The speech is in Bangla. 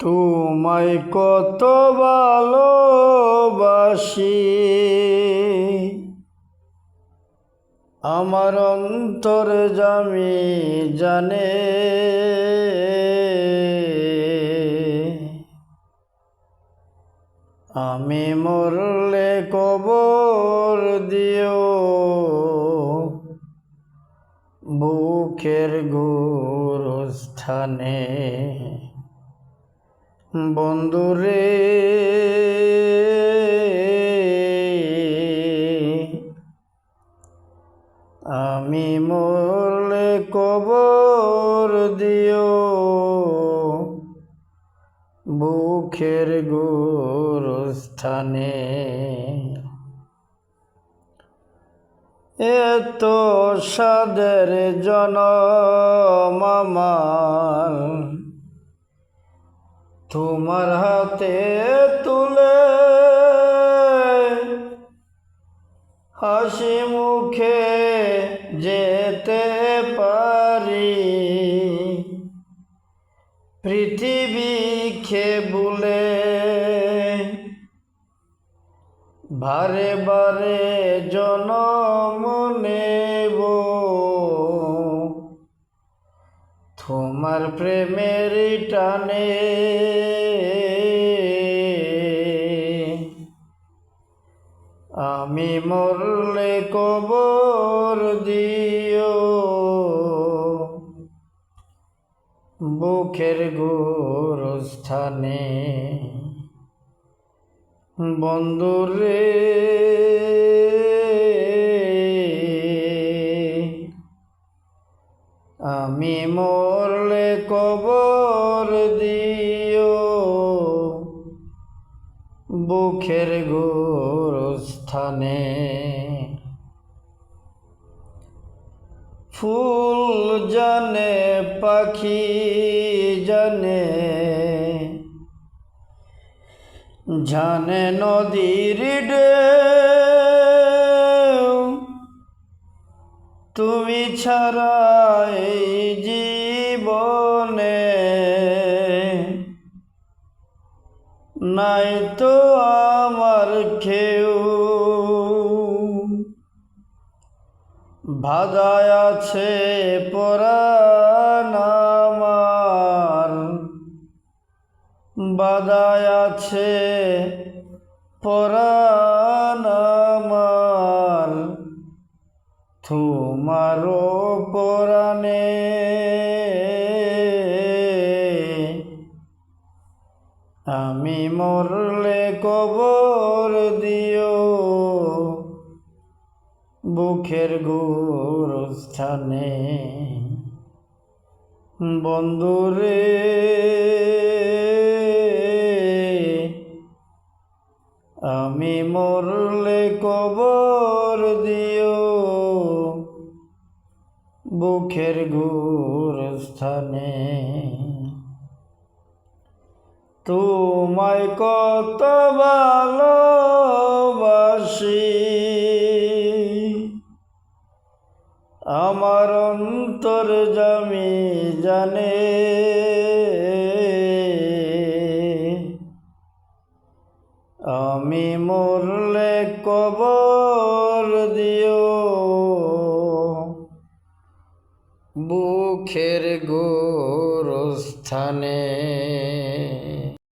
তোমায় কত ভালোবাসি। আমার অন্তর জামি জানে। আমি মরলে কবর দিও। বুকের গুরুস্থানে বন্ধুরে আমি মরলে কবর দিও। বুকের গুরুস্থানে এত সাদের জনম আমার। তোমার হাতে তুলে হাসি মুখে যেতে পারি। পৃথিবীকে বুলে বারে বারে জনম তোমার প্রেমের টানে। আমি মরলে কবর দিও। বুকের গোরস্থানে বন্ধুরে। আমি মরলে কবর দিও। বুকের গোরস্থানে ফুল জানে পাখি জানে। জানে নদীর ঢেউ তুমি ছাড়া জীবনে নাই তো আমার খেউ বাধায় আছে পরাণ আমার। বাধায় আছে পরাণ আমার। তোমারও পরাণে আমি মরলে কবর দিও। বুকের গোরস্থানে বন্ধুরে আমি মরলে কবর দিও। বুকের গোরস্থানে। তোমায় কত ভালোবাসি। আমার অন্তর জমি জানে। আমি মরলে কবর দিও। বুকের গোরস্থানে।